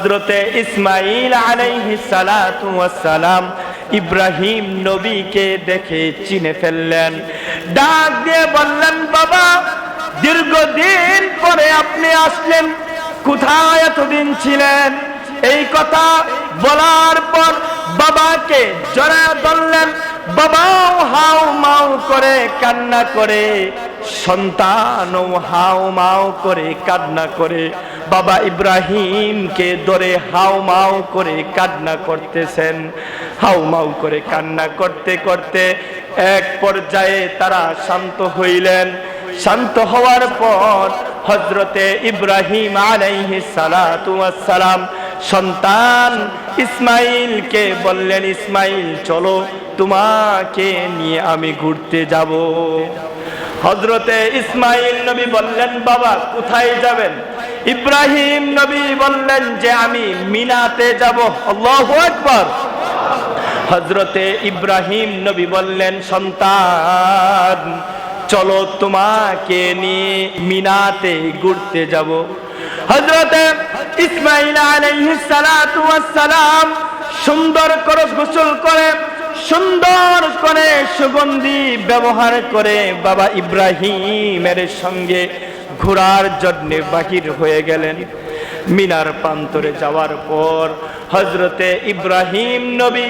হজরতে ইসমাইল ওয়াসসালাম ইব্রাহিম নবীকে দেখে চিনে ফেললেন। ডাক দিয়ে বললেন, বাবা, দীর্ঘদিন পরে আপনি আসলেন, কোথায় এতদিন ছিলেন? এই কথা বলার পর বাবাকে জড়া ধরলেন। বাবাও হাও মাও করে কান্না করে সন্তানও হাও মাও করে কান্না করে। বাবা ইব্রাহিমকে ধরে হাও মাও করে কান্না করতেছেন। হাও মাও করে কান্না করতে করতে এক পর্যায়ে তারা শান্ত হইলেন। শান্ত হওয়ার পর হজরতে ইব্রাহিম আলাইহি সালাম সন্তান ইসমাইলকে বললেন, ইসমাইল, চলো তোমাকে নিয়ে আমি ঘুরতে যাব। হজরতে ইসমাইল নবী বললেন, বাবা, কোথায় যাবেন? ইব্রাহিম নবী বললেন যে, আমি মিনাতে যাব। আল্লাহু আকবার। হজরতে ইব্রাহিম নবী বললেন, সন্তান, চলো তোমাকে নিয়ে মিনাতে ঘুরতে যাব। হজরতে ইসমাইল আলাইহিস সালাম সুন্দর করে গোসল করে সুন্দর করে সুগন্ধি ব্যবহার করে বাবা ইব্রাহিমের সঙ্গে ঘোরার জন্য বাহির হয়ে গেলেন। মিনার প্রান্তরে যাওয়ার পর হজরতে ইব্রাহিম নবী,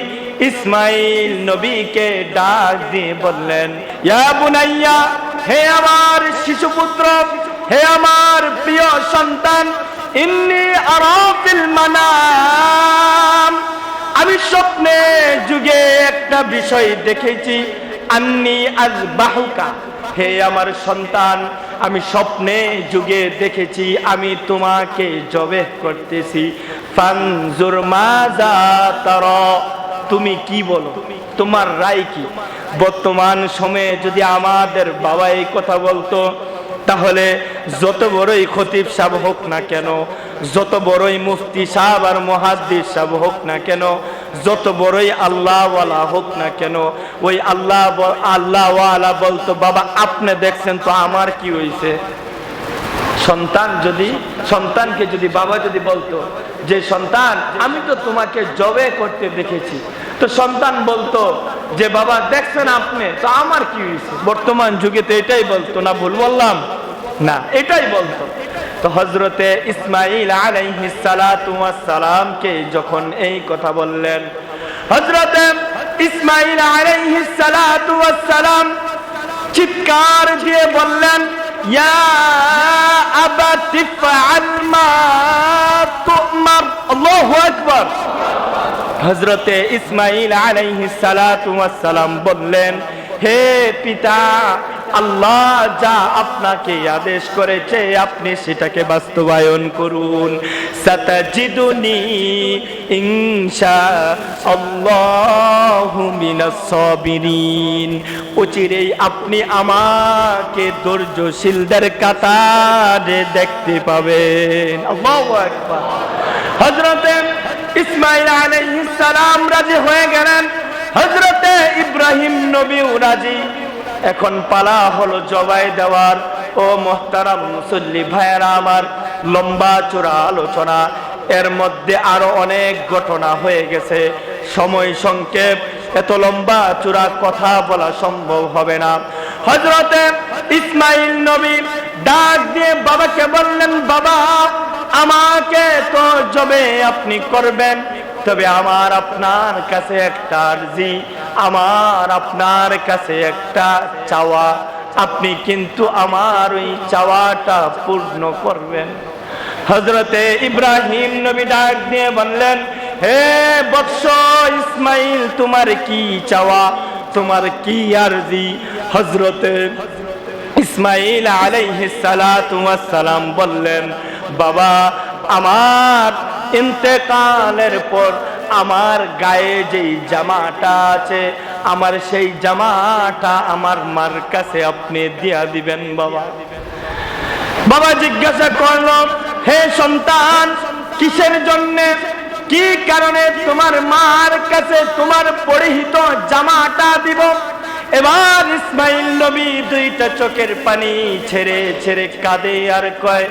ইসমাইল নবীকে ডাক দিয়ে বললেন, ইয়া বুনাইয়া, হে আমার শিশুপুত্র, হে আমার প্রিয় সন্তান, ইন্নি আরাফিল মানাম আমি স্বপ্নে যুগে একটা বিষয় দেখেছি, আন্নি আজ বাহুকা হে আমার সন্তান, আমি স্বপ্নে যুগে দেখেছি, আমি তোমাকে জবে করতেছি। তুমি কি বলো? তোমার রায় কি? বর্তমান সময়ে যদি আমাদের বাবা এই কথা বলতো, তাহলে যত বড়ই খতিব সাহেব হোক না কেন, যত বড়ই মুফতি সাহেব আর মহাদ্দিস সাহেব হোক না কেন যত বড়ই আল্লাহওয়ালা হোক না কেন, ওই আল্লাহ আল্লাহওয়ালা বলতো, বাবা, আপনি দেখছেন তো আমার কি হয়েছে সন্তান যদি, সন্তানকে যদি বাবা যদি বলতো, যে সন্তান, আমি তো তোমাকে জবে করতে দেখেছি। তো সন্তান বলতো, যে বাবা, দেখছেন আপনি, তো আমার কি হয়েছে বর্তমান যুগে তো এটাই বলতো, না ভুল বললাম? না, এটাই বলতো। হজরতে ইসমাইল আলাইহিস সালাতু ওয়াস সালামকে যখন এই কথা বললেন হজরতে ইসমাইল আলাইহিস সালাতু ওয়াস সালাম চিৎকার দিয়ে বললেন, ইয়া আবাতি ফাআল মা তুমার, আল্লাহু আকবার। হযরতে ইসমাঈল আলাইহিস সালাতু ওয়াস সালাম বললেন, হে পিতা আল্লাহ যা আপনাকে আদেশ করেছে, আপনি সেটাকে বাস্তবায়ন করুন। সাতাজিদুনি মিনাস সাবিরিন। অচিরেই আপনি আমাকে ধৈর্যশীলদের কাতারে দেখতে পাবেন। হযরতে ইসমাইল আলাইহিস সালাম রাজি হয়ে গেলেন। হযরতে ইব্রাহিম নবী রাজি। এখন পালা হলো জবাই দেওয়ার। ও মোহতারাম মুসল্লি ভাইয়েরা আমার লম্বা চূড়া আলোচনা। এর মধ্যে আরও অনেক ঘটনা হয়ে গেছে। সময় সংক্ষেপ, এত লম্বা চূড়া কথা বলা সম্ভব হবে না। হজরতে ইসমাইল নবী ডাক দিয়ে বাবাকে বললেন, বাবা, আমাকে তো জবে আপনি করবেন, তবে আমার আপনার কাছে একটা আরজি। আমার আপনার কাছে একটা চাওয়া। আপনি কিন্তু আমার ওই চাওয়াটা পূর্ণ করবেন। হজরতে ইব্রাহিম নবী ডাক দিয়ে বললেন, হে বৎস ইসমাইল, তোমার কি চাওয়া? তোমার কি আরজি? হজরতে ইসমাইল সালাম বললেন, বাবা, আমার ইন্তেকালের পর আমার গায়ে যেই জামাটা আছে, আমার সেই জামাটা আমার মার কাছে আপনি দিয়া দিবেন বাবা। বাবা জিজ্ঞাসা করল, হে সন্তান, কিসের জন্য? কি কারণে তোমার মার কাছে তোমার পরিহিত জামাটা দিব? এবার ইসমাইল নবী দুইটা চোখের পানি ছেড়ে ছেড়ে কাঁদে আর কয়,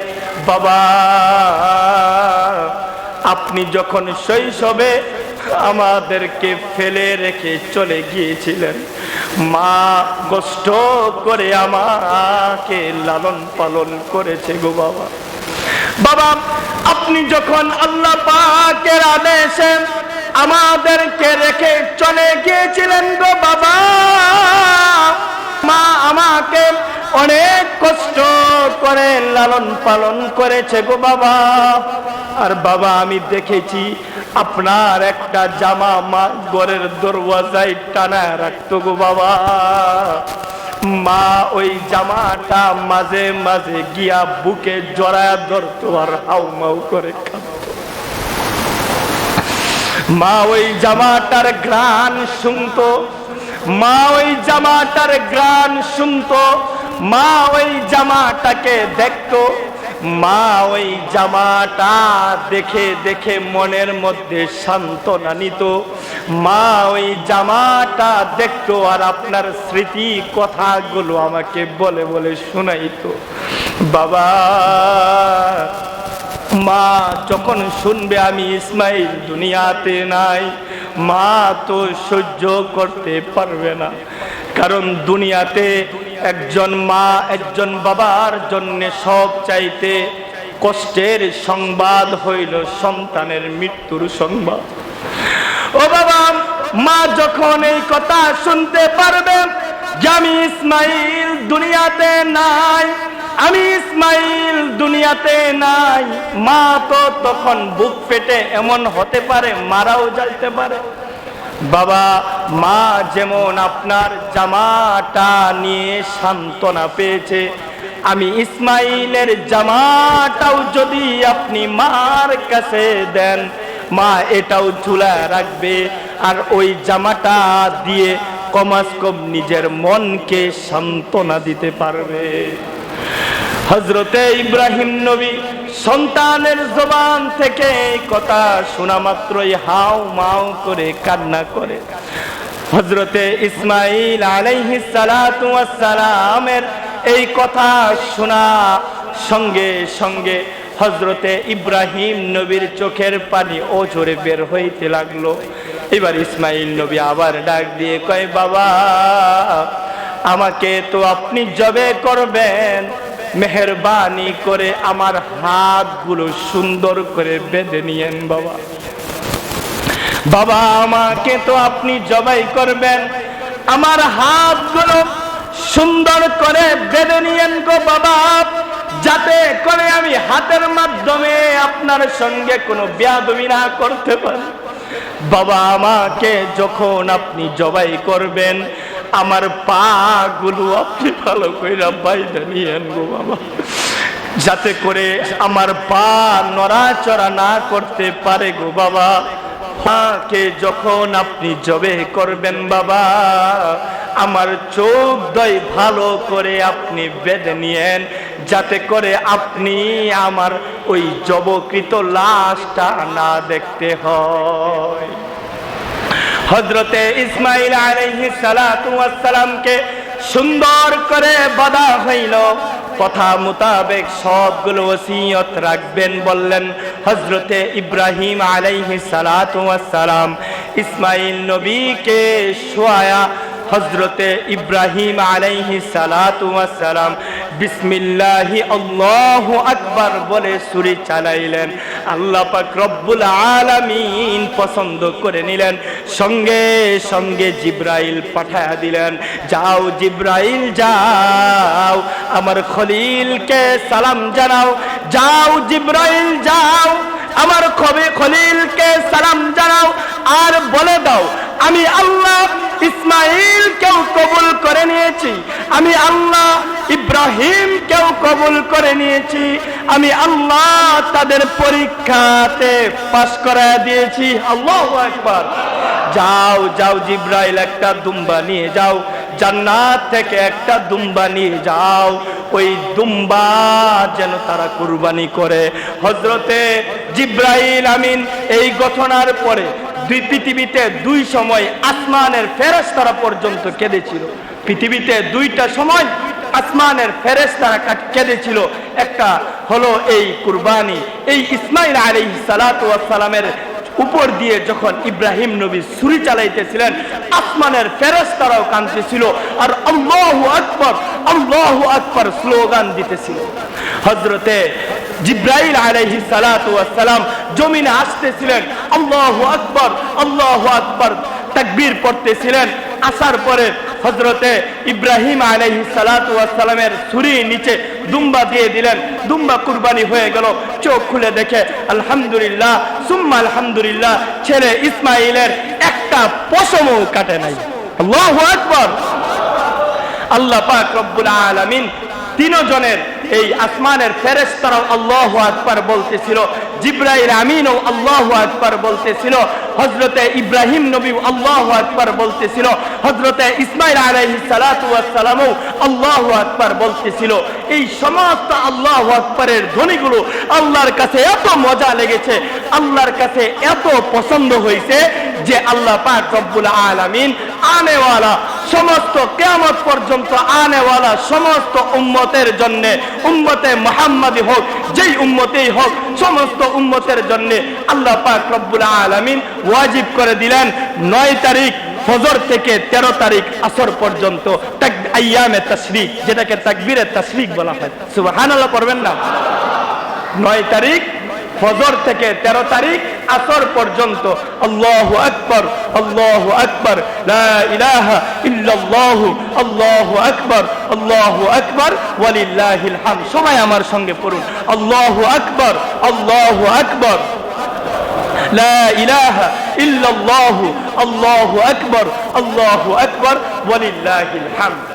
বাবা আপনি যখন শৈশবে আমাদেরকে ফেলে রেখে চলে গিয়েছিলেন, মা কষ্ট করে আমাকে লালন পালন করেছে গো বাবা। বাবা, আপনি যখন আল্লাহ পাকের আদেশে আমাদেরকে রেখে চলে গিয়েছিলেন গো বাবা, মা আমাকে অনেক কষ্ট করে লালন পালন করেছে গো বাবা। আর বাবা, আমি দেখেছি আপনার একটা জামা মা ঘরের দরওয়াজায় টানা রাখতো গো বাবা। মা ওই জামাটা মাঝে মাঝে গিয়া বুকে জড়ায় ধরতো আর হাউ মাউ করে কাঁদতো। মা ওই জামাটার গ্রান শুনতো, মা ওই জামাটার গ্রান শুনতো, মা ওই জামাটাকে দেখতো মা ওই জামাটা দেখে দেখে মনের মধ্যে সান্ত্বনা নিত। মা ওই জামাটা দেখতো আর আপনার স্মৃতি কথাগুলো আমাকে বলে বলে শোনাইতো। বাবা, মা যখন শুনবে আমি ইসমাইল দুনিয়াতে নাই, মা তো সহ্য করতে পারবে না। কারণ দুনিয়াতে একজন মা, একজন বাবার জন্য সব চাইতে কষ্টের সংবাদ হইল সন্তানের মৃত্যুর সংবাদ। ও বাবা, মা যখন এই কথা শুনতে পারবে যে আমি ইসমাইল দুনিয়াতে নাই, আমি ইসমাইল দুনিয়াতে নাই, মা তো তখন বুক ফেটে এমন হতে পারে, মারাও যাইতে পারে। বাবা, মা যেমন আপনার জামাটা নিয়ে সান্ত্বনা পেয়েছে, আমি ইসমাইলের জামাটাও যদি আপনি মার কাছে দেন, মা এটাও ঝুলা রাখবে। আর ওই জামাটা দিয়ে কমাস কম নিজের মনকে সান্ত্বনা দিতে পারবে। হজরতে ইব্রাহিম নবী সন্তানের জবান থেকে এই কথা শোনা মাত্রই হাও মাও করে কান্না করে। হজরতে ইসমাইল ওয়াস সালামের এই কথা শোনা সঙ্গে সঙ্গে হজরতে ইব্রাহিম নবীর চোখের পানি ও ঝরে বের হইতে লাগল। এবার ইসমাইল নবী আবার ডাক দিয়ে কয়, বাবা, আমাকে তো আপনি জবে করবেন। মেহরবানি করে আমার হাতগুলো সুন্দর করে বেঁধে নিয়েন, বাবা। বাবা, আমাকে তো আপনি জবাই করবেন। আমার হাতগুলো সুন্দর করে বেঁধে নিয়েন গো বাবা। যাতে করে আমি হাতের মাধ্যমে আপনার সঙ্গে কোনো বেয়াদবি না করতে পারি। বাবা, আমাকে যখন আপনি জবাই করবেন আমার পা গুলো আপনি ভালো করে বাইরে নিয়েন গো বাবা। যাতে করে আমার পা নড়াচড়া না করতে পারে গো বাবা। মাকে যখন আপনি জবে করবেন বাবা, আমার চোখ দয় ভালো করে আপনি বেঁধে নিয়েন। যাতে করে আপনি আমার ওই জবকৃত লাশটা না দেখতে হয়। হজরতে ইসমাইল আলাইহিস সালাতু ওয়াস সালামকে সুন্দর করে বাধা হইল। কথা মোতাবেক সবগুলো ওসিয়ত রাখবেন বললেন হজরতে ইব্রাহিম ওয়াস সালাম ইসমাইল নবীকে শোয়া হজরতে ইব্রাহিম আলাইহি সালাম বিসমিল্লাহি আল্লাহু আকবার বলে সুরি চালাইলেন। আল্লাহ পাক রব্বুল আলামিন পছন্দ করে নিলেন। সঙ্গে সঙ্গে জিব্রাইল পাঠায়া দিলেন, যাও জিব্রাইল, যাও, আমার খলিলকে সালাম জানাও। যাও জিব্রাইল, যাও, আমার খবে খলিলকে সালাম জানাও। আর বলে দাও, আমি আল্লাহ কেউ কবুল করে নিয়েছি। আমি আল্লাহ ইব্রাহিম কেউ কবুল করে নিয়েছি। আমি আল্লাহ তাদের পরীক্ষাতে পাশ করায় দিয়েছি। আল্লাহ একবার যাও যাও জিব্রাইল, একটা দুম্বা নিয়ে যাও। জান্নাত থেকে একটা দুম্বা নিয়ে যাও। ওই দুম্বা যেন তারা কুরবানি করে। হজরতে জিব্রাইল আমিন এই ঘটনার পরে দুই পৃথিবীতে দুই সময় আসমানের ফেরেশতারা পর্যন্ত কেঁদেছিল। পৃথিবীতে দুইটা সময় আসমানের ফেরেস তারা কেঁদেছিল। একটা হলো এই কুরবানি। এই ইসমাইল আলী সালামের উপর দিয়ে যখন ইব্রাহিম নবী ছুরি চালাইতেছিলেন, আসমানের ফেরেস তারাও কাঁদতেছিল আর আল্লাহ আকবর আল্লাহ আকবর স্লোগান দিতেছিল। হজরতে জিব্রাইল আলাইহি সালাম জমিনে আসতেছিলেন। আল্লাহু আকবার আল্লাহু আকবার তাকবীর পড়তেছিলেন। আসার পরে হজরতে ইব্রাহিম আলাইহি সালাতু সালামের ছুরি নিচে দুম্বা দিয়ে দিলেন। দুম্বা কুরবানি হয়ে গেল, চোখ খুলে দেখে আলহামদুলিল্লাহ, সুম্মা আলহামদুলিল্লাহ, ছেলে ইসমাইলের একটা পশমও কাটে নাই। আল্লাহু আকবার। আল্লাহ পাক রব্বুল আলামিন তিনজনের এই আসমানের ফেরেশতারাও আল্লাহ আকবার বলতেছিল, জিব্রাইল আমিনও আল্লাহ আকবার বলতেছিল হজরতে ইব্রাহিম নবী আল্লাহ আকবার বলতেছিল হজরতে ইসমাইল আলাইহিস সালাতু ওয়াস সালামও আল্লাহ আকবার বলতেছিল। এই সমস্ত আল্লাহ আকবারের ধ্বনিগুলো আল্লাহর কাছে এত মজা লেগেছে, আল্লাহর কাছে এত পছন্দ হয়েছে যে আল্লাহ পাক রব্বুল আলামিন আনেওয়ালা সমস্ত কেয়ামত পর্যন্ত আনেওয়ালা সমস্ত উম্মতের জন্য, উম্মতে মোহাম্মদী হোক, যেই উম্মতেই হোক, সমস্ত উম্মতের জন্য আল্লাহ পাক রব্বুল আলামিন ওয়াজিব করে দিলেন, নয় তারিখ ফজর থেকে তেরো তারিখ আসর পর্যন্ত আইয়ামে তশরিক যেটাকে তাকবীরে তশরিক বলা হয়। সুবহানাল্লাহ, পড়বেন না? নয় তারিখ ফজর থেকে তেরো তারিখ আসর পর্যন্ত আল্লাহ আকবর আল্লাহ আকবর লা ইলাহা ইল্লাল্লাহ আল্লাহ আকবর আল্লাহ আকবর ওয়ালিল্লাহিল হাম সবাই আমার সঙ্গে পড়ুন আল্লাহ আকবর আল্লাহ আকবর لا إله إلا الله الله أكبر الله أكبر ولله الحمد